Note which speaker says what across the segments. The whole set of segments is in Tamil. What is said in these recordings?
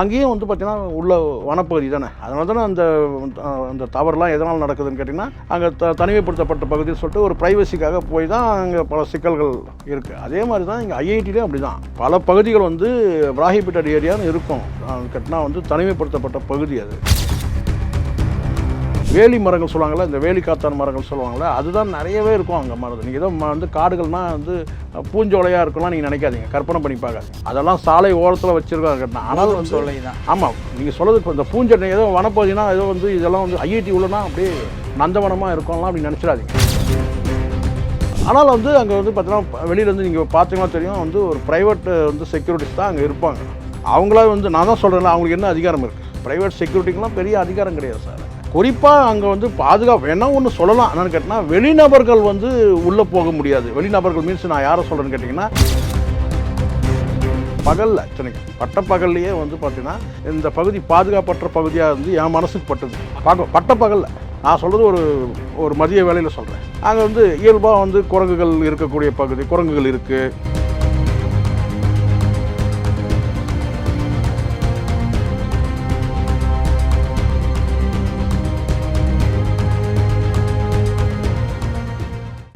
Speaker 1: அங்கேயும் வந்து பார்த்தீங்கன்னா உள்ள வனப்பகுதி தானே. அதனால தானே அந்த அந்த தவறுலாம் எதனால் நடக்குதுன்னு கேட்டிங்கன்னா அங்கே த தனிமைப்படுத்தப்பட்ட பகுதின்னு சொல்லிட்டு ஒரு ப்ரைவசிக்காக போய் தான் அங்கே பல சிக்கல்கள் இருக்குது அதே மாதிரி தான் இங்கே ஐஐடிலேயும் அப்படி தான் பல பகுதிகள் வந்து பிராஹிபிட்டட் ஏரியான்னு இருக்கும். கட்டினா வந்து தனிமைப்படுத்தப்பட்ட பகுதி அது. வேலி மரங்கள் சொல்லுவாங்கள்ல இந்த வேலி காத்தான் மரங்கள் சொல்லுவாங்கள்ல அதுதான் நிறையவே இருக்கும் அங்கே மரம் நீங்கள் ஏதோ ம- வந்து காடுகள்னால் வந்து பூஞ்சோலையாக இருக்கும்லாம் நீங்கள் நினைக்காதீங்க கற்பனை பண்ணி பார்க்காதீங்க. அதெல்லாம் சாலை ஓரத்தில் வச்சுருக்காங்க. ஆனால்
Speaker 2: சோலை தான்.
Speaker 1: ஆமாம் நீங்கள் சொல்கிறது இப்போ இந்த பூஞ்சை ஏதோ வனப்பகுதினா ஏதோ வந்து இதெல்லாம் வந்து ஐஐடி உள்ளனா அப்படியே நந்தவனமாக இருக்கும்லாம் அப்படி நினச்சிடாதீங்க. ஆனால் வந்து அங்கே வந்து பார்த்தீங்கன்னா வெளியிலேருந்து நீங்கள் பார்த்தீங்கன்னா தெரியும் வந்து ஒரு ப்ரைவேட் வந்து செக்யூரிட்டிஸ் தான் அங்கே இருப்பாங்க. அவங்களா வந்து நான் தான் சொல்கிறேன்ல அவங்களுக்கு என்ன அதிகாரம் இருக்குது ப்ரைவேட் செக்யூரிட்டிக்கெலாம் பெரிய அதிகாரம் கிடையாது சார். குறிப்பாக அங்கே வந்து பாதுகாப்பு என்ன ஒன்று சொல்லலாம். என்னென்னு கேட்டிங்கன்னா வெளிநபர்கள் வந்து உள்ளே போக முடியாது. வெளிநபர்கள் மீன்ஸ் நான் யாரை சொல்கிறேன்னு கேட்டிங்கன்னா பகலில் சென்னைக்கு பட்ட பகல்லையே வந்து பார்த்தீங்கன்னா இந்த பகுதி பாதுகாப்பற்ற பகுதியாக இருந்து என் மனசுக்கு பட்டது. பார்க்க பட்ட பகலில். நான் சொல்கிறது ஒரு ஒரு மதிய வேலையில் சொல்கிறேன் அங்கே வந்து இயல்பாக வந்து குரங்குகள் இருக்கக்கூடிய பகுதி குரங்குகள் இருக்குது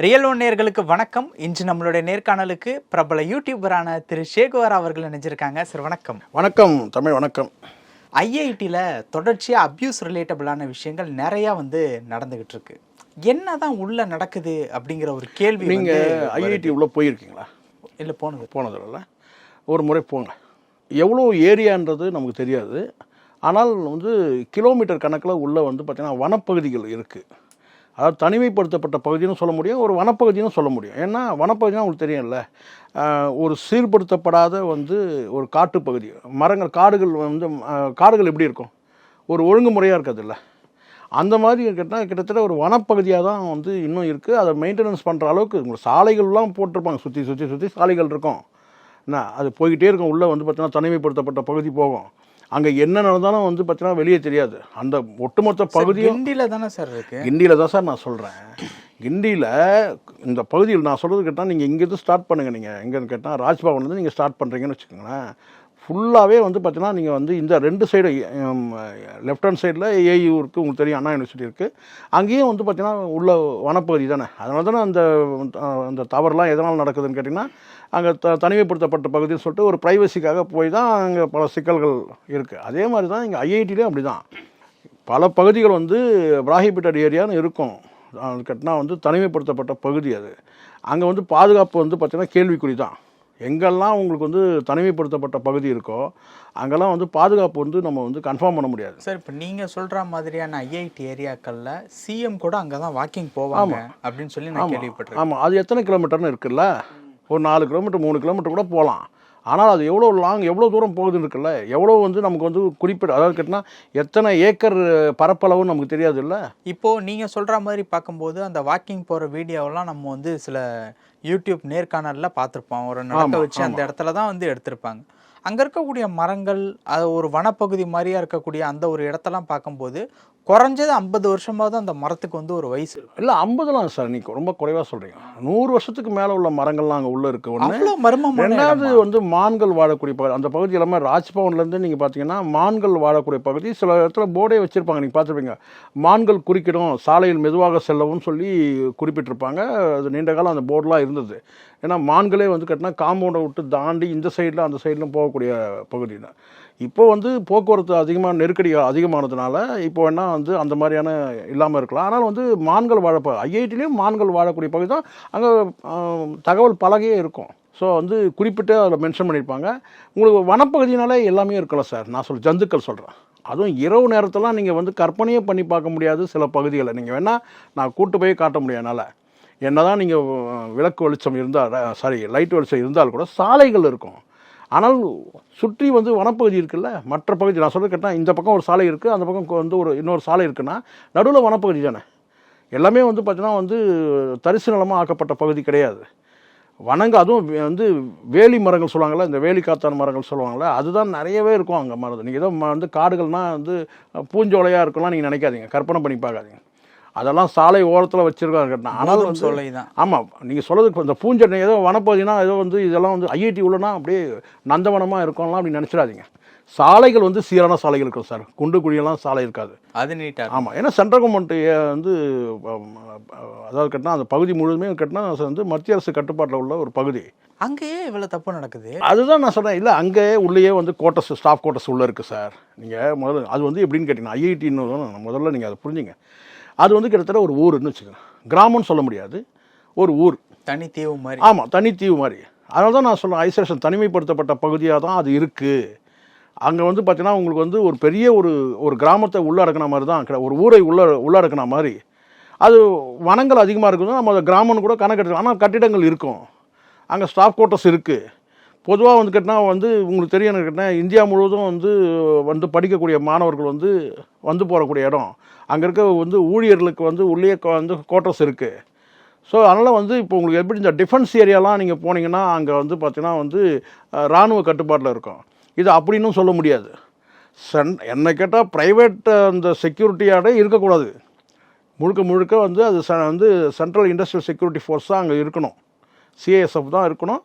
Speaker 2: ரியல் ஒன் நேர்களுக்கு வணக்கம். இன்று நம்மளுடைய நேர்காணலுக்கு பிரபல யூடியூபரான திரு சேகுவார் அவர்கள் நினைச்சிருக்காங்க சார் வணக்கம்.
Speaker 1: வணக்கம் தமிழ் வணக்கம்.
Speaker 2: ஐஐடியில் தொடர்ச்சியாக அப்யூஸ் ரிலேட்டபிளான விஷயங்கள் நிறையா வந்து நடந்துகிட்டு இருக்கு என்னதான் உள்ள நடக்குது அப்படிங்கிற ஒரு கேள்வி
Speaker 1: நீங்கள் ஐஐடி உள்ளே போயிருக்கீங்களா?
Speaker 2: இல்லை போனது
Speaker 1: போனதில்ல ஒரு முறை போங்க. எவ்வளோ ஏரியான்றது நமக்கு தெரியாது. ஆனால் வந்து கிலோமீட்டர் கணக்கில் உள்ள வந்து பார்த்திங்கன்னா வனப்பகுதிகள் இருக்குது அதாவது தனிமைப்படுத்தப்பட்ட பகுதின்னு சொல்ல முடியும் ஒரு வனப்பகுதின்னு சொல்ல முடியும். ஏன்னா வனப்பகுதினா உங்களுக்கு தெரியும்ல ஒரு சீர்படுத்தப்படாத வந்து ஒரு காட்டுப்பகுதி மரங்கள் காடுகள் வந்து காடுகள் எப்படி இருக்கும்? ஒரு ஒழுங்குமுறையாக இருக்கிறதில்ல. அந்த மாதிரி கேட்டால் கிட்டத்தட்ட ஒரு வனப்பகுதியாக தான் வந்து இன்னும் இருக்குது அதை மெயின்டெனன்ஸ் பண்ணுற அளவுக்கு உங்களுக்கு சாலைகள்லாம் போட்டிருப்பாங்க. சுற்றி சுற்றி சுற்றி சாலைகள் இருக்கும். என்ன அது போய்கிட்டே இருக்கும். உள்ளே வந்து பார்த்தீங்கன்னா தனிமைப்படுத்தப்பட்ட பகுதி போகும். அங்கே என்ன நடந்தாலும் வந்து பார்த்தீங்கன்னா வெளியே தெரியாது. அந்த ஒட்டுமொத்த பகுதியும்
Speaker 2: கிண்டியில தானே சார் இருக்கு?
Speaker 1: கிண்டியில் தான் சார் நான் சொல்கிறேன் கிண்டியில் இந்த பகுதியில் நான் சொல்கிறது கேட்டால் நீங்கள் இங்கேருந்து ஸ்டார்ட் பண்ணுங்கள் நீங்கள் எங்கேன்னு கேட்டால் ராஜ்பவன்லேருந்து நீங்கள் ஸ்டார்ட் பண்ணுறீங்கன்னு வச்சுக்கோங்களேன். ஃபுல்லாகவே வந்து பார்த்தீங்கன்னா நீங்கள் வந்து இந்த ரெண்டு சைடு லெஃப்ட் ஹேண்ட் சைடில் ஏயு இருக்குது உங்களுக்கு தெரியும் அண்ணா யூனிவர்சிட்டி இருக்குது அங்கேயும் வந்து பார்த்திங்கன்னா உள்ள வனப்பகுதி தானே. அதனால தானே அந்த அந்த தவறுலாம் எதனால் நடக்குதுன்னு கேட்டிங்கன்னா அங்கே த தனிமைப்படுத்தப்பட்ட பகுதின்னு சொல்லிட்டு ஒரு ப்ரைவசிக்காக போய் தான் அங்கே பல சிக்கல்கள் இருக்குது அதே மாதிரி தான் இங்கே ஐஐடிலையும் அப்படி தான் பல பகுதிகள் வந்து பிராஹிபிட்டட் ஏரியான்னு இருக்கும். அது கட்டினா வந்து தனிமைப்படுத்தப்பட்ட பகுதி அது. அங்கே வந்து பாதுகாப்பு வந்து பார்த்திங்கன்னா கேள்விக்குறி தான். எங்கெல்லாம் உங்களுக்கு வந்து தனிமைப்படுத்தப்பட்ட பகுதி இருக்கோ அங்கெல்லாம் வந்து பாதுகாப்பு வந்து நம்ம வந்து கன்ஃபார்ம் பண்ண முடியாது.
Speaker 2: சார் இப்போ நீங்க சொல்ற மாதிரியான ஐஐடி ஏரியாக்கள்ல சிஎம் கூட அங்கே தான் வாக்கிங் போவாங்க அப்படின்னு சொல்லி நான் கேள்விப்பட்டிருக்கேன்.
Speaker 1: ஆமாம் அது எத்தனை கிலோமீட்டர்னு இருக்குல்ல? ஒரு நாலு கிலோமீட்டர் மூணு கிலோமீட்டர் கூட போகலாம் ஆனால் அது எவ்வளோ லாங் எவ்வளோ தூரம் போகுதுன்னு இருக்குல்ல? எவ்வளோ வந்து நமக்கு வந்து குறிப்பிட அதாவது கேட்டினா எத்தனை ஏக்கர் பரப்பளவுன்னு நமக்கு தெரியாது இல்லை
Speaker 2: இப்போ நீங்க சொல்ற மாதிரி பார்க்கும்போது அந்த வாக்கிங் போற வீடியோவெல்லாம் நம்ம வந்து சில யூடியூப் நேர்காணல்ல பார்த்துருப்போம். ஒரு நடக்க வச்சு அந்த இடத்துல தான் வந்து எடுத்திருப்பாங்க. அங்க இருக்கக்கூடிய மரங்கள் அது ஒரு வனப்பகுதி மாதிரியா இருக்கக்கூடிய அந்த ஒரு இடத்தெல்லாம் பார்க்கும்போது குறைஞ்சது ஐம்பது வருஷமாவது அந்த மரத்துக்கு வந்து ஒரு வயசு
Speaker 1: இல்லை ஐம்பதுலாம் சார் நீங்கள் ரொம்ப குறைவாக சொல்கிறீங்க நூறு வருஷத்துக்கு மேலே உள்ள மரங்கள்லாம் அங்கே உள்ளே இருக்கு. ஒன்று
Speaker 2: மர்மமான
Speaker 1: ரெண்டாவது? வந்து மான்கள் வாழக்கூடிய பகுதி அந்த பகுதி எல்லாமே ராஜ்பவன்லேருந்து நீங்கள் பார்த்தீங்கன்னா மான்கள் வாழக்கூடிய பகுதி சில இடத்துல போர்டே வச்சுருப்பாங்க. நீங்கள் பார்த்துருப்பீங்க மான்கள் குறுக்கிடும் சாலையில் மெதுவாக செல்லவும் சொல்லி குறிப்பிட்டிருப்பாங்க. அது நீண்ட காலம் அந்த போர்டெலாம் இருந்தது. ஏன்னா மான்களே வந்து கட்டினா காம்பவுண்டை விட்டு தாண்டி இந்த சைடில் அந்த சைடிலும் போகக்கூடிய பகுதி தான். இப்போ வந்து போக்குவரத்து அதிகமாக நெருக்கடி அதிகமானதுனால இப்போ என்ன வந்து அந்த மாதிரியான இல்லாமல் இருக்கலாம். ஆனால் வந்து மான்கள் வாழ ஐஐடிலையும் மான்கள் வாழக்கூடிய பகுதி தான் அங்கே தகவல் பலகையே இருக்கும். ஸோ வந்து குறிப்பிட்டு அதில் மென்ஷன் பண்ணியிருப்பாங்க உங்களுக்கு வனப்பகுதினாலே எல்லாமே இருக்கலாம் சார்? நான் சொல் ஜந்துக்கள் சொல்கிறேன் அதுவும் இரவு நேரத்தெல்லாம் நீங்கள் வந்து கற்பனையே பண்ணி பார்க்க முடியாது சில பகுதிகளை. நீங்கள் வேணால் நான் கூட்டு போய் காட்ட முடியும் என்னால். என்னதான் நீங்கள் விளக்கு வெளிச்சம் இருந்தால் சாரி லைட் வெளிச்சம் இருந்தால் கூட சாலைகள் இருக்கும். ஆனால் சுற்றி வந்து வனப்பகுதி இருக்குல்ல மற்ற பகுதி நான் சொல்ல கேட்டால் இந்த பக்கம் ஒரு சாலை இருக்குது அந்த பக்கம் வந்து ஒரு இன்னொரு சாலை இருக்குன்னா நடுவில் வனப்பகுதி தானே. எல்லாமே வந்து பார்த்தீங்கன்னா வந்து தரிசு நிலமாக ஆக்கப்பட்ட பகுதி கிடையாது. வனங்க அதுவும் வந்து வேலி மரங்கள் சொல்லுவாங்கள்ல இந்த வேலி காத்தான் மரங்கள் சொல்லுவாங்கள்ல அதுதான் நிறையவே இருக்கும் அங்கே மரம் நீங்கள் ஏதோ ம- வந்து காடுகள்னால் வந்து பூஞ்சோலையாக இருக்கலாம் நீங்கள் நினைக்காதீங்க கற்பனை பண்ணி பார்க்காதீங்க. அதெல்லாம் சாலை ஓரத்தில் வச்சிருக்காங்க. ஆனால்
Speaker 2: சோலை தான்
Speaker 1: ஆமாம் நீங்கள் சொல்கிறதுக்கு இந்த பூஞ்சென்னை ஏதோ வனப்பகுதினா ஏதோ வந்து இதெல்லாம் வந்து ஐஐடி உள்ளனா அப்படியே நந்தவனமாக இருக்கும்லாம் அப்படி நினச்சிடாதீங்க. சாலைகள் வந்து சீரான சாலைகள் இருக்கும் சார். குண்டு குழியெல்லாம் சாலை இருக்காது.
Speaker 2: அது நீட்டா
Speaker 1: ஆமாம் ஏன்னா சென்ட்ரல் கவர்மெண்ட் வந்து அதாவது கட்டினா அந்த பகுதி முழுதுமே கட்டினா வந்து மத்திய அரசு கட்டுப்பாட்டில் உள்ள ஒரு பகுதி.
Speaker 2: அங்கேயே இவ்வளவு தப்பு நடக்குது?
Speaker 1: அதுதான் நான் சொல்கிறேன் இல்லை அங்கே உள்ளேயே வந்து கோட்டஸ் ஸ்டாஃப் கோட்டஸ் உள்ளே இருக்குது சார். நீங்கள் முதல்ல அது வந்து எப்படின்னு கேட்டிங்கன்னா ஐஐடின்னு முதல்ல நீங்கள் அதை புரிஞ்சுங்க. அது வந்து கிட்டத்தட்ட ஒரு ஊருன்னு வச்சுக்கோங்க. கிராமம்னு சொல்ல முடியாது. ஒரு ஊர்.
Speaker 2: தனி தீவு மாதிரி.
Speaker 1: ஆமாம் தனித்தீவு மாதிரி. அதனால தான் நான் சொல்ல ஐசோலேஷன் தனிமைப்படுத்தப்பட்ட பகுதியாக தான் அது இருக்குது அங்கே வந்து பார்த்தீங்கன்னா உங்களுக்கு வந்து ஒரு பெரிய ஒரு ஒரு கிராமத்தை உள்ளடக்கின மாதிரி தான் ஒரு ஊரை உள்ள உள்ளடக்கின மாதிரி. அது வனங்கள் அதிகமாக இருக்குது நம்ம அதை கிராமம்னு கூட கணக்கு ஆனால் கட்டிடங்கள் இருக்கும். அங்கே ஸ்டாஃப் குவார்ட்டர்ஸ் இருக்குது பொதுவாக வந்து கேட்டால் வந்து உங்களுக்கு தெரியும் எனக்கு இந்தியா முழுவதும் வந்து வந்து படிக்கக்கூடிய மாணவர்கள் வந்து வந்து போகக்கூடிய இடம். அங்கே இருக்க வந்து ஊழியர்களுக்கு வந்து உள்ளே வந்து கோட்டர்ஸ் இருக்குது ஸோ அதனால் வந்து இப்போ உங்களுக்கு எப்படி இந்த டிஃபென்ஸ் ஏரியாலாம் நீங்கள் போனீங்கன்னா அங்கே வந்து பார்த்தீங்கன்னா வந்து இராணுவ கட்டுப்பாட்டில் இருக்கும். இது அப்படின்னும் சொல்ல முடியாது. சென் என்னை கேட்டால் ப்ரைவேட் அந்த செக்யூரிட்டியோட இருக்கக்கூடாது. முழுக்க முழுக்க வந்து அது ச வந்து சென்ட்ரல் இண்டஸ்ட்ரியல் செக்யூரிட்டி ஃபோர்ஸ் தான் அங்கே இருக்கணும். சிஏஎஸ்எஃப் தான் இருக்கணும்.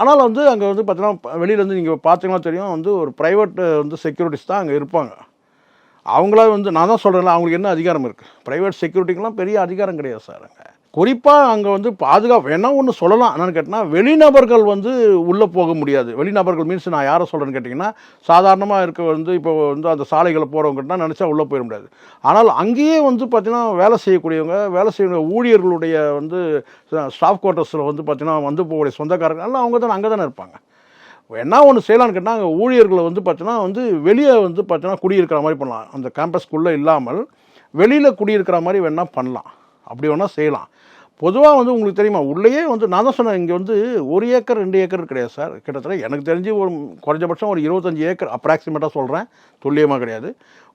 Speaker 1: ஆனால் வந்து அங்கே வந்து பார்த்தீங்கன்னா வெளியிலேருந்து நீங்கள் பார்த்தீங்கன்னா தெரியும் வந்து ஒரு ப்ரைவேட் வந்து செக்யூரிட்டிஸ் தான் அங்கே இருப்பாங்க. அவங்களா வந்து நான் தான் சொல்கிறேன்ல அவங்களுக்கு என்ன அதிகாரம் இருக்குது ப்ரைவேட் செக்யூரிட்டிக்கெலாம் பெரிய அதிகாரம் கிடையாது சார் அங்கே. குறிப்பாக அங்கே வந்து பாதுகாப்பு வேணா ஒன்று சொல்லலாம். என்னன்னு கேட்டால் வெளிநபர்கள் வந்து உள்ளே போக முடியாது. வெளிநபர்கள் மீன்ஸ் நான் யாரை சொல்கிறேன்னு கேட்டிங்கன்னா சாதாரணமாக இருக்க வந்து இப்போ வந்து அந்த சாலைகளை போகிறவங்ககிட்ட நினச்சா உள்ளே போயிட முடியாது. ஆனால் அங்கேயே வந்து பார்த்தீங்கன்னா வேலை செய்யக்கூடியவங்க வேலை செய்யக்கூடிய ஊழியர்களுடைய வந்து ஸ்டாஃப் குவார்ட்டர்ஸில் வந்து பார்த்தீங்கன்னா வந்து போகக்கூடிய சொந்தக்காரங்க எல்லாம் அவங்க தானே அங்கே தானே இருப்பாங்க. என்ன ஒன்று செய்யலான்னு கேட்டால் அங்கே ஊழியர்களை வந்து பார்த்தீங்கன்னா வந்து வெளியே வந்து பார்த்தீங்கன்னா குடியிருக்கிற மாதிரி பண்ணலாம். அந்த கேம்பஸ்க்குள்ளே இல்லாமல் வெளியில் குடியிருக்கிற மாதிரி வேணால் பண்ணலாம். அப்படி வேணால் செய்யலாம். பொதுவாக வந்து உங்களுக்கு தெரியுமா? உள்ளேயே வந்து நான் தான் சொன்னேன் இங்கே வந்து ஒரு ஏக்கர் ரெண்டு ஏக்கர் கிடையாது சார். கிட்டத்தட்ட எனக்கு தெரிஞ்சு ஒரு குறைஞ்சபட்சம் ஒரு இருபத்தஞ்சி ஏக்கர் அப்ராக்சிமேட்டாக சொல்கிறேன் துல்லியமாக கிடையாது.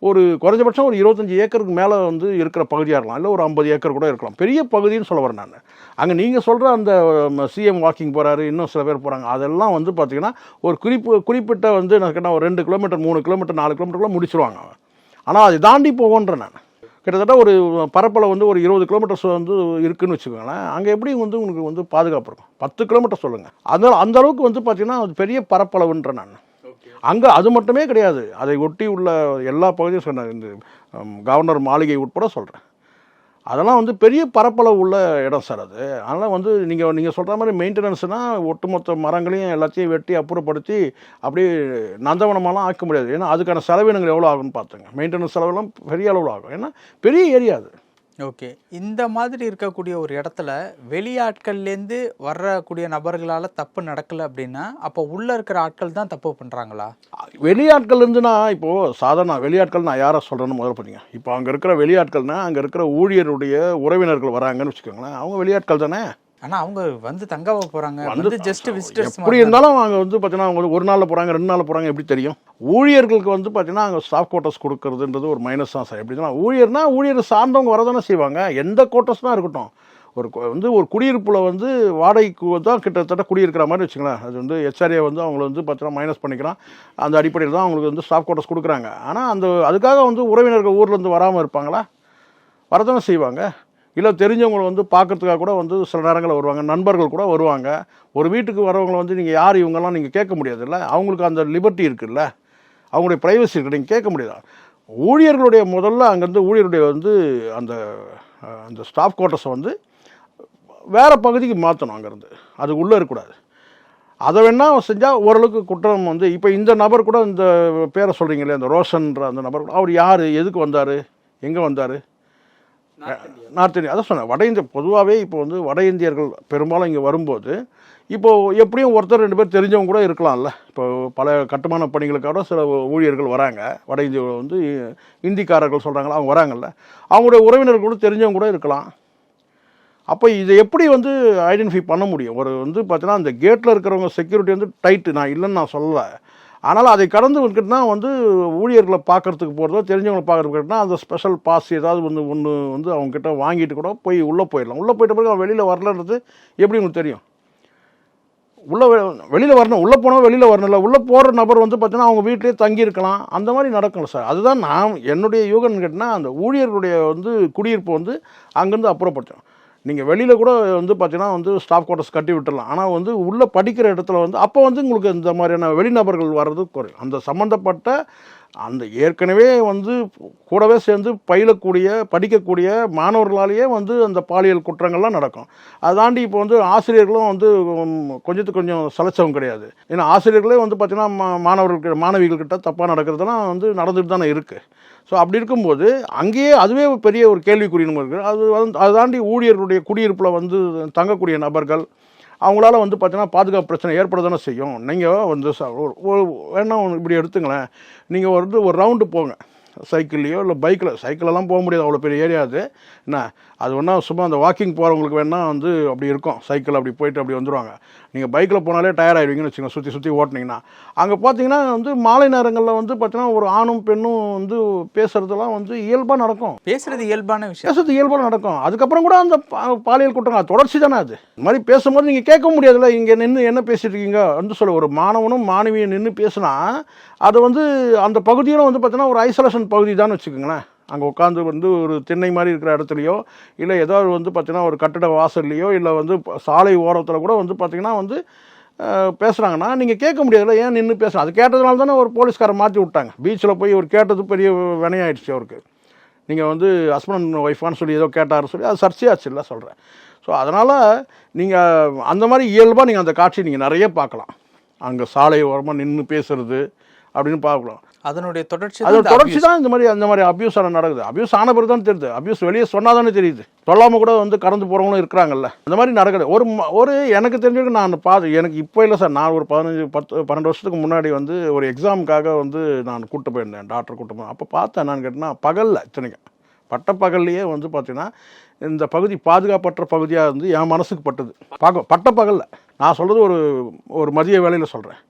Speaker 1: ஒரு குறைஞ்சபட்சம் ஒரு இருபத்தஞ்சி ஏக்கருக்கு மேலே வந்து இருக்கிற பகுதியாக இருக்கலாம். இல்லை ஒரு ஐம்பது ஏக்கர் கூட இருக்கலாம். பெரிய பகுதின்னு சொல்ல வரேன் நான். அங்கே நீங்கள் சொல்கிற அந்த சிஎம் வாக்கிங் போகிறாரு இன்னும் சில பேர் போகிறாங்க அதெல்லாம் வந்து பார்த்திங்கன்னா ஒரு குறிப்பு குறிப்பிட்ட வந்து நான் கேட்டால் ஒரு ரெண்டு கிலோமீட்டர் மூணு கிலோமீட்டர் நாலு கிலோமீட்டர்லாம் முடிச்சிருவாங்க ஆனால் அதை தாண்டி போவோன்றேன் நான். கிட்டத்தட்ட ஒரு பரப்பில் வந்து ஒரு இருபது கிலோமீட்டர்ஸ் வந்து இருக்குன்னு வச்சுக்கோங்களேன். அங்கே எப்படி வந்து உங்களுக்கு வந்து பாதுகாப்பு இருக்கும்? பத்து கிலோமீட்டர் சொல்லுங்கள் அதனால் அந்த அளவுக்கு வந்து பார்த்தீங்கன்னா அது பெரிய பரப்பளவுன்றேன் நான். அங்கே அது மட்டுமே கிடையாது. அதை ஒட்டி உள்ள எல்லா பகுதியும் சொன்னேன் இந்த கவர்னர் மாளிகை உட்பட சொல்கிறேன் அதெல்லாம் வந்து பெரிய பரப்பளவு உள்ள இடம் சார் அது. அதனால் வந்து நீங்கள் நீங்கள் சொல்கிற மாதிரி மெயின்டெனன்ஸ்னால் ஒட்டுமொத்த மரங்களையும் எல்லாத்தையும் வெட்டி அப்புறப்படுத்தி அப்படியே நந்தவனமாலாம் ஆக்க முடியாது. ஏன்னா அதுக்கான செலவினங்கள் எவ்வளோ ஆகும்னு பார்த்துங்க மெயின்டெனன்ஸ் செலவெல்லாம் பெரிய அளவில் ஆகும். ஏன்னா பெரிய ஏரியா அது.
Speaker 2: ஓகே. இந்த மாதிரி இருக்கக்கூடிய ஒரு இடத்துல வெளியாட்கள்லேருந்து வரக்கூடிய நபர்களால் தப்பு நடக்கல அப்படின்னா அப்போ உள்ளே இருக்கிற ஆட்கள் தான் தப்பு பண்ணுறாங்களா
Speaker 1: வெளியாட்கள் இருந்துன்னா இப்போது சாதாரண வெளியாட்கள் நான் யாரை சொல்கிறேன்னு முதல்ல பார்த்தீங்க இப்போ அங்கே இருக்கிற வெளியாட்கள்னால் அங்கே இருக்கிற ஊழியருடைய உறவினர்கள் வராங்கன்னு வச்சுக்கோங்களேன். அவங்க வெளியாட்கள் தானே?
Speaker 2: ஆனால் அவங்க வந்து தங்கவ போகிறாங்க
Speaker 1: வந்து
Speaker 2: ஜஸ்ட் விசிட்டர்ஸ்
Speaker 1: எப்படி இருந்தாலும் அங்கே வந்து பார்த்தீங்கன்னா அவங்க வந்து ஒரு நாளில் போகிறாங்க ரெண்டு நாளில் போகிறாங்க எப்படி தெரியும்? ஊழியர்களுக்கு வந்து பார்த்தீங்கன்னா அங்கே ஸ்டாஃப் குவார்ட்டர்ஸ் கொடுக்கறதுன்றது ஒரு மைனஸ் தான் சார். எப்படின்னா ஊழியர்னா ஊழியர் சார்ந்தவங்க வரதானே செய்வாங்க. எந்த குவார்ட்டர்ஸ் தான் இருக்கட்டும். ஒரு வந்து ஒரு குடியிருப்பில் வந்து வாடகைக்கு தான் கிட்டத்தட்ட குடியிருக்கிற மாதிரி வச்சுங்களேன் அது வந்து ஹெச்ஆர்ஏ வந்து அவங்கள வந்து பார்த்தீங்கன்னா மைனஸ் பண்ணிக்கிறான். அந்த அடிப்படையில் தான் அவங்களுக்கு வந்து ஸ்டாஃப் குவார்ட்டர்ஸ் கொடுக்குறாங்க. ஆனால் அந்த அதுக்காக வந்து உறவினர்கள் ஊர்லேருந்து வராமல் இருப்பாங்களா? வரதானே செய்வாங்க. இல்லை தெரிஞ்சவங்களை வந்து பார்க்குறதுக்காக கூட வந்து சில நேரங்களில் வருவாங்க. நண்பர்கள் கூட வருவாங்க. ஒரு வீட்டுக்கு வரவங்களை வந்து நீங்கள் யார் இவங்கெல்லாம் நீங்கள் கேட்க முடியாதுல்ல? அவங்களுக்கு அந்த லிபர்ட்டி இருக்குல்ல? அவங்களுடைய ப்ரைவசி இருக்குது நீங்கள் கேட்க முடியாது. ஊழியர்களுடைய முதல்ல அங்கேருந்து ஊழியருடைய வந்து அந்த அந்த ஸ்டாஃப் குவார்ட்டர்ஸை வந்து வேறு பகுதிக்கு மாற்றணும் அங்கேருந்து. அது உள்ளே இருக்கக்கூடாது. அதை வேணால் செஞ்சால் ஓரளவுக்கு குற்றம் வந்து இப்போ இந்த நபர் கூட இந்த பேரை சொல்கிறீங்களே அந்த ரோஷன்ற அந்த நபர் கூட அவர் யார்? எதுக்கு வந்தார்? எங்கே வந்தார்? நார்த் இந்தியா அதான் சொன்னேன் வட இந்திய பொதுவாகவே இப்போ வந்து வட இந்தியர்கள் பெரும்பாலும் இங்கே வரும்போது இப்போது எப்படியும் ஒருத்தர் ரெண்டு பேர் தெரிஞ்சவங்க கூட இருக்கலாம்ல. இப்போ பல கட்டுமான பணிகளுக்காக சில ஊழியர்கள் வராங்க. வட இந்திய வந்து இந்திக்காரர்கள் சொல்கிறாங்களா அவங்க வராங்கல்ல. அவங்களுடைய உறவினர்கள் கூட தெரிஞ்சவங்க கூட இருக்கலாம். அப்போ இதை எப்படி வந்து ஐடென்டிஃபை பண்ண முடியும்? ஒரு வந்து பார்த்தீங்கன்னா அந்த கேட்டில் இருக்கிறவங்க செக்யூரிட்டி வந்து டைட்டு நான் இல்லைன்னு நான் சொல்லலை. ஆனால் அதை கடந்து வந்துக்கிட்டுனா வந்து ஊழியர்களை பார்க்கறதுக்கு போகிறதோ தெரிஞ்சவங்களை பார்க்கறதுக்கு அந்த ஸ்பெஷல் பாஸ் ஏதாவது வந்து ஒன்று வந்து அவங்கக்கிட்ட வாங்கிட்டு கூட போய் உள்ளே போயிடலாம். உள்ளே போயிட்ட பிறகு அவன் வெளியில் வரலன்றது எப்படி உங்களுக்கு தெரியும்? உள்ளே வெளியில் வரணும். உள்ளே போனால் வெளியில் வரணும்ல உள்ளே போகிற நபர் வந்து பார்த்தீங்கன்னா அவங்க வீட்டிலேயே தங்கி இருக்கலாம் அந்த மாதிரி நடக்கணும் சார். அதுதான் நான் என்னுடைய யூகன் கேட்டால் அந்த ஊழியர்களுடைய வந்து குடியிருப்பு வந்து அங்கேருந்து அப்புறப்படுத்தணும் நீங்கள் வெளியில் கூட வந்து பார்த்தீங்கன்னா வந்து ஸ்டாஃப் குவார்ட்டர்ஸ் கட்டி விட்டுடலாம் ஆனால் வந்து உள்ளே படிக்கிற இடத்துல வந்து அப்போ வந்து உங்களுக்கு இந்த மாதிரியான வெளிநபர்கள் வர்றது குறையும். அந்த சம்மந்தப்பட்ட அந்த ஏற்கனவே வந்து கூடவே சேர்ந்து பயிலக்கூடிய படிக்கக்கூடிய மாணவர்களாலேயே வந்து அந்த பாலியல் குற்றங்கள்லாம் நடக்கும். அதை தாண்டி இப்போ வந்து ஆசிரியர்களும் வந்து கொஞ்சத்துக்கு கொஞ்சம் சலச்சவும் கிடையாது. ஏன்னா ஆசிரியர்களே வந்து பார்த்திங்கன்னா மா- மாணவர்கள்கிட்ட மாணவிகள்கிட்ட தப்பாக நடக்கிறதுலாம் வந்து நடந்துட்டு தானே இருக்குது ஸோ அப்படி இருக்கும்போது அங்கேயே அதுவே ஒரு பெரிய ஒரு கேள்விக்குறி நம்ம இருக்குது அது வந்து அதை தாண்டி ஊழியர்களுடைய குடியிருப்பில் வந்து தங்கக்கூடிய நபர்கள் அவங்களால வந்து பார்த்தீங்கன்னா பாதுகாப்பு பிரச்சனை ஏற்பட தானே செய்யும். நீங்கள் வந்து ச- ஒரு வேணா ஒன்று இப்படி எடுத்துங்களேன். நீங்கள் வந்து ஒரு ரவுண்டு போங்க. சைக்கிள்லையோ இல்லை பைக்கில் சைக்கிளெல்லாம் போக முடியாது. அவ்வளோ பெரிய ஏரியா அது. என்ன? அது ஒன்றா சும்மா அந்த வாக்கிங் போகிறவங்களுக்கு வேணால் வந்து அப்படி இருக்கும். சைக்கிள் அப்படி போயிட்டு அப்படி வந்துடுவாங்க நீங்கள் பைக்கில் போனாலே டயர் ஆயிடுவீங்கன்னு வச்சுக்கோங்க. சுற்றி சுற்றி ஓட்டுனீங்கன்னா. அங்கே பார்த்தீங்கன்னா வந்து மாலை நேரங்களில் வந்து பார்த்தீங்கன்னா ஒரு ஆணும் பெண்ணும் வந்து பேசுகிறதெல்லாம் வந்து இயல்பாக நடக்கும்.
Speaker 2: பேசுறது இயல்பான விஷயம்.
Speaker 1: பேசுறது இயல்பாக நடக்கும். அதுக்கப்புறம் கூட அந்த பாலியல் குற்றம் அது தொடர்ச்சி தானே அது. இந்த மாதிரி பேசும்போது நீங்கள் கேட்க முடியாதுல்ல இங்கே நின்று என்ன பேசிட்டு இருக்கீங்க வந்து சொல்ல. ஒரு மாணவனும் மாணவியும் நின்று பேசுனா அது வந்து அந்த பகுதியிலும் வந்து பார்த்தீங்கன்னா ஒரு ஐசோலேஷன் பகுதி தான் வச்சுக்கோங்களேன். அங்கே உட்காந்து வந்து ஒரு திண்ணை மாதிரி இருக்கிற இடத்துலையோ இல்லை ஏதாவது வந்து பார்த்தீங்கன்னா ஒரு கட்டட வாசல்லையோ இல்லை வந்து சாலை ஓரத்தில் கூட வந்து பார்த்தீங்கன்னா வந்து பேசுகிறாங்கன்னா நீங்கள் கேட்க முடியாதுல்ல ஏன் நின்று பேசுகிறேன் அது கேட்டதுனால தானே ஒரு போலீஸ்காரை மாற்றி விட்டாங்க. பீச்சில் போய் ஒரு கேட்டது பெரிய வினையாயிடுச்சு அவருக்கு. நீங்கள் வந்து ஹஸ்பண்ட் ஒய்ஃபான்னு சொல்லி ஏதோ கேட்டார் சொல்லி அது சர்ச்சையாச்சு இல்லை சொல்கிறேன் ஸோ அதனால் நீங்கள் அந்த மாதிரி இயல்பாக நீங்கள் அந்த காட்சி நீங்கள் நிறைய பார்க்கலாம். அங்கே சாலை ஓரமாக நின்று பேசுகிறது அப்படின்னு பார்க்கலாம்
Speaker 2: அதனுடைய தொடர்ச்சி
Speaker 1: அது
Speaker 2: தான் இந்த
Speaker 1: தொடர்ச்சி. தான் இந்த மாதிரி அந்த மாதிரி அபியூஸ் ஆன நடக்குது. அபியூஸ் ஆன பிறகு தான் தெரியுது. அபியூஸ் வெளியே சொன்னால் தானே தெரியுது. சொல்லாமல் கூட வந்து கடந்து போகிறவங்களும் இருக்கிறாங்கல்ல. அந்த மாதிரி நடக்குது. ஒரு ஒரு எனக்கு தெரிஞ்சவங்க நான் பார்த்து எனக்கு இப்போ இல்லை சார். நான் ஒரு பதினஞ்சு பத்து பன்னெண்டு வருஷத்துக்கு முன்னாடி வந்து ஒரு எக்ஸாமுக்காக வந்து நான் கூட்டு போயிருந்தேன். டாக்டர் கூட்டு போனேன். அப்போ பார்த்தேன் நான் கேட்டேன்னா பகலில் இத்தனைக்கும். பட்ட பகல்லையே வந்து பார்த்தீங்கன்னா இந்த பகுதி பாதுகாப்பற்ற பகுதியாக இருந்து என் மனசுக்கு பட்டது. பார்க்க பட்ட பகலில். நான் சொல்கிறது ஒரு ஒரு மதிய வேலையில் சொல்கிறேன்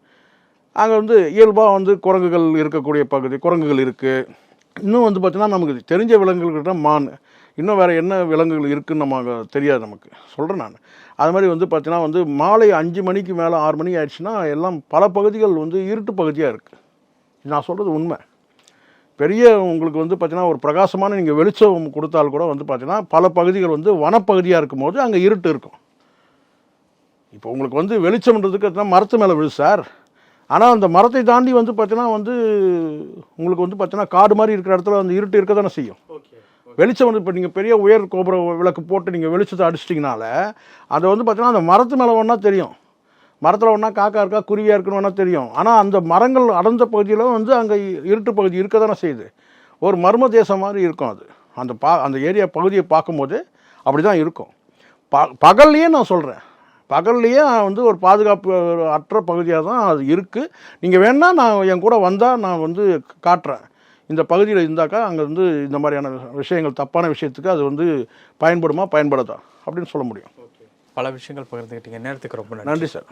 Speaker 1: அங்கே வந்து இயல்பாக வந்து குரங்குகள் இருக்கக்கூடிய பகுதி குரங்குகள் இருக்குது இன்னும் வந்து பார்த்தீங்கன்னா நமக்கு தெரிஞ்ச விலங்குகள்கிட்ட மான் இன்னும் வேறு என்ன விலங்குகள் இருக்குன்னு நம்ம தெரியாது நமக்கு. சொல்கிறேன் நான். அது மாதிரி வந்து பார்த்தீங்கன்னா வந்து மாலை அஞ்சு மணிக்கு மேலே ஆறு மணி ஆயிடுச்சுன்னா எல்லாம் பல பகுதிகள் வந்து இருட்டு பகுதியாக இருக்குது நான் சொல்கிறது உண்மை. பெரிய உங்களுக்கு வந்து பார்த்தீங்கன்னா ஒரு பிரகாசமான நீங்கள் வெளிச்சம் கொடுத்தால் கூட வந்து பார்த்தீங்கன்னா பல பகுதிகள் வந்து வனப்பகுதியாக இருக்கும்போது அங்கே இருட்டு இருக்கும். இப்போ உங்களுக்கு வந்து வெளிச்சம்ன்றதுக்கு மரத்து மேலே விழு சார். ஆனால் அந்த மரத்தை தாண்டி வந்து பார்த்தீங்கன்னா வந்து உங்களுக்கு வந்து பார்த்தீங்கன்னா காடு மாதிரி இருக்கிற இடத்துல அந்த இருட்டு இருக்க தானே செய்யும். வெளிச்சம் வந்து இப்போ நீங்கள் பெரிய உயர் கோபுர விளக்கு போட்டு நீங்கள் வெளிச்சத்தை அடிச்சிட்டிங்கனால அது வந்து பார்த்தீங்கன்னா அந்த மரத்து மேலே ஒன்றா தெரியும். மரத்தில் ஒன்றா காக்கா இருக்கா குருவியாக இருக்குன்னு தெரியும். ஆனால் அந்த மரங்கள் அடர்ந்த பகுதியில் வந்து அங்கே இருட்டு பகுதி இருக்க தானே செய்யுது. ஒரு மர்ம தேசம் மாதிரி இருக்கும் அது. அந்த பா அந்த ஏரியா பகுதியை பார்க்கும்போது அப்படி தான் இருக்கும். ப பகல்லையே நான் சொல்கிறேன் பகல்லையே வந்து ஒரு பாதுகாப்பு அற்ற பகுதியாக தான் அது இருக்குது நீங்கள் வேணால் நான் என் கூட வந்தால் நான் வந்து காட்டுறேன். இந்த பகுதியில் இருந்தாக்கா அங்கே வந்து இந்த மாதிரியான விஷயங்கள் தப்பான விஷயத்துக்கு அது வந்து பயன்படுமா பயன்படாதா? அப்படின்னு சொல்ல முடியும்.
Speaker 2: பல விஷயங்கள் பகிர்ந்துக்கிட்டீங்க நேரத்துக்கு ரொம்ப நன்றி.
Speaker 1: நன்றி சார்.